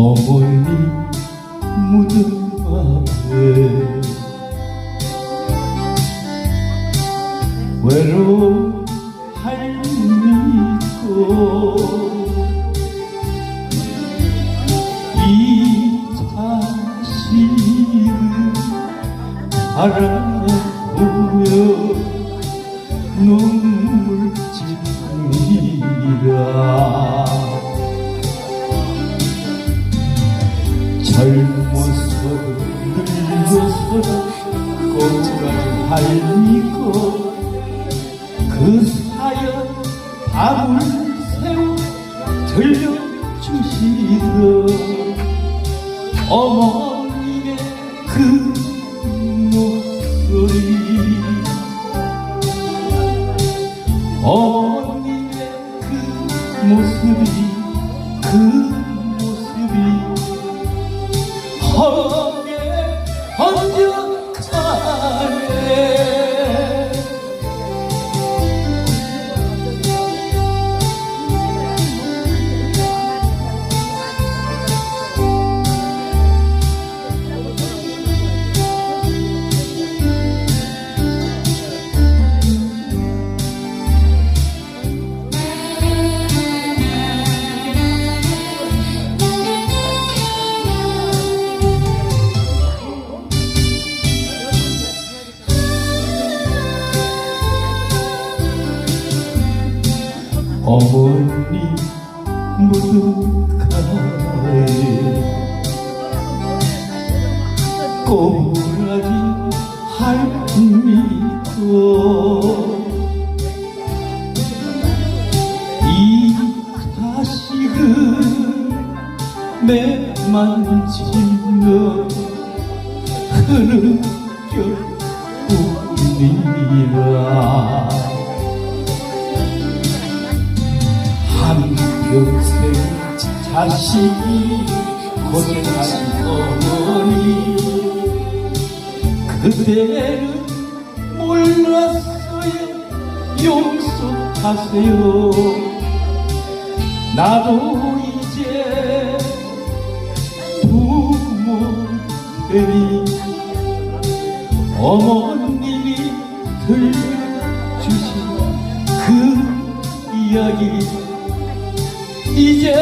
어머니 무덤 앞에 외로운 할미고 이 자식을 바라보며 눈물 짓느라 젊어서 늙어서 꼬라지 할미고 그 사연 밤을 새우 들려주시던 어머님의 그 목소리 어머님의 그 모습이 그 어머니 무득하에 꼬라지 할미고 이 자식은 매만 지며 흐느껴 우니라 평생 자식이 고생하신 어머니 그대는 몰랐어요 용서하세요 나도 이제 부모 되니 어머님이 들려주신 그 이야기 이제